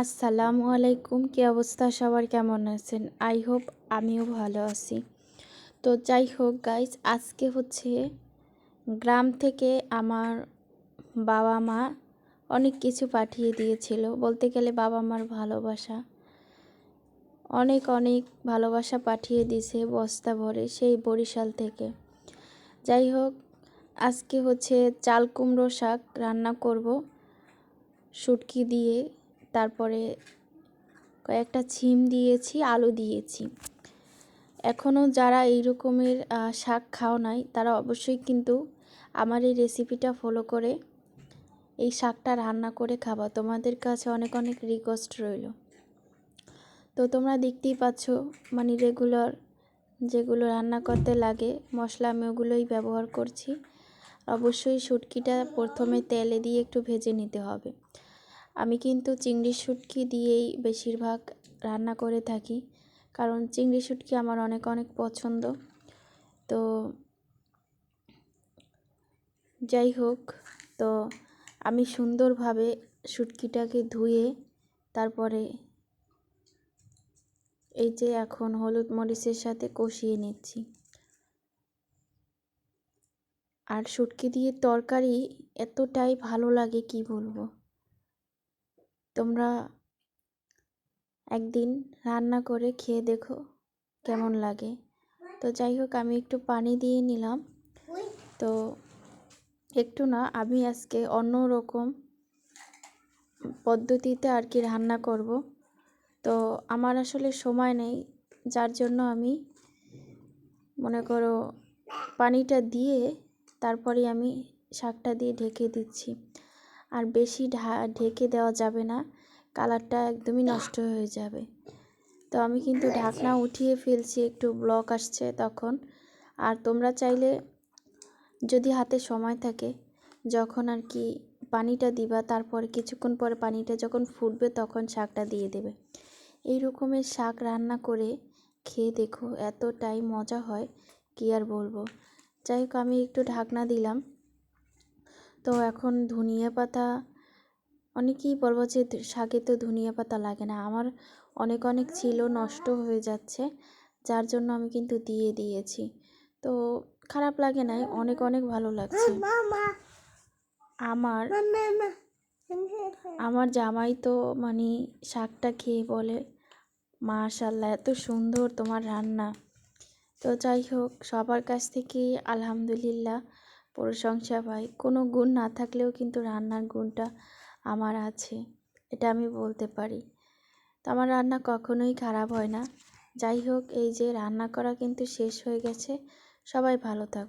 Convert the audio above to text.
আসসালামু আলাইকুম, কী অবস্থা? সবার কেমন আছেন? আই হোপ আমিও ভালো আছি। তো যাই হোক গাইজ আজকে হচ্ছে গ্রাম থেকে আমার বাবা মা অনেক কিছু পাঠিয়ে দিয়েছিল। বলতে গেলে বাবা মার ভালোবাসা। অনেক অনেক ভালোবাসা পাঠিয়ে দিছে বস্তা ভরে সেই বরিশাল থেকে। যাই হোক, আজকে হচ্ছে চাল কুমড়ো শাক রান্না করব। শুটকি দিয়ে তারপরে কয়েকটা ছিম দিয়েছি, আলু দিয়েছি। এখনও যারা এই রকমের শাক খাও নাই, তারা অবশ্যই কিন্তু আমার এই রেসিপিটা ফলো করে এই শাকটা রান্না করে খাবা। তোমাদের কাছে অনেক অনেক রিকোয়েস্ট রইল। তো তোমরা দেখতেই পাচ্ছ মানে রেগুলার যেগুলো রান্না করতে লাগে, মশলা আমি ওগুলোই ব্যবহার করছি। অবশ্যই শুটকিটা প্রথমে তেলে দিয়ে একটু ভেজে নিতে হবে। আমি কিন্তু চিংড়ি শুটকি দিয়েই বেশিরভাগ রান্না করে থাকি। কারণ চিংড়ি শুটকি আমার অনেক অনেক পছন্দ। তো যাই হোক, তো আমি সুন্দরভাবে শুটকিটাকে ধুয়ে তারপরে এই যে এখন হলুদ মরিচের সাথে কষিয়ে নিচ্ছি। আর শুটকি দিয়ে তরকারি এতটাই ভালো লাগে কি বলব? তোমরা একদিন রান্না করে খেয়ে দেখো কেমন লাগে। তো যাই হোক, আমি একটু পানি দিয়ে নিলাম। তো একটু না, আমি আজকে অন্য রকম পদ্ধতিতে আর কি রান্না করব। তো আমার আসলে সময় নেই, যার জন্য আমি মনে করো পানিটা দিয়ে তারপরে আমি শাকটা দিয়ে ঢেকে দিচ্ছি। আর বেশি ঢেকে দেওয়া যাবে না। কালারটা একদমই নষ্ট হয়ে যাবে। তো আমি কিন্তু ঢাকনা উঠিয়ে ফেলছি, একটু ব্লক আসছে তখন। আর তোমরা চাইলে যদি হাতে সময় থাকে, যখন আর কি পানিটা দিবা, তারপর কিছুক্ষণ পরে পানিটা যখন ফুটবে তখন শাকটা দিয়ে দেবে। এই রকমের শাক রান্না করে খেয়ে দেখো, এতটাই মজা হয়, কি আর বলব। যাই হোক, আমি একটু ঢাকনা দিলাম। তো এখন ধনিয়া পাতা, অনেকেই বলব যে শাকে তো ধনিয়া পাতা লাগে না। আমার অনেক অনেক ছিল, নষ্ট হয়ে যাচ্ছে, যার জন্য আমি কিন্তু দিয়ে দিয়েছি। তো খারাপ লাগে নাই, অনেক অনেক ভালো লাগছে। আমার আমার জামাই তো মানে শাকটা খেয়ে বলে মাশাল্লাহ এত সুন্দর তোমার রান্না। তো যাই হোক, সবার কাছ থেকেই আলহামদুলিল্লাহ প্রশংসা পাই। কোনো গুণ না থাকলেও কিন্তু রান্নার গুণটা আমার আছে, এটা আমি বলতে পারি। তো আমার রান্না কখনোই খারাপ হয় না। যাই হোক, এই যে রান্না করা কিন্তু শেষ হয়ে গেছে। সবাই ভালো থাকো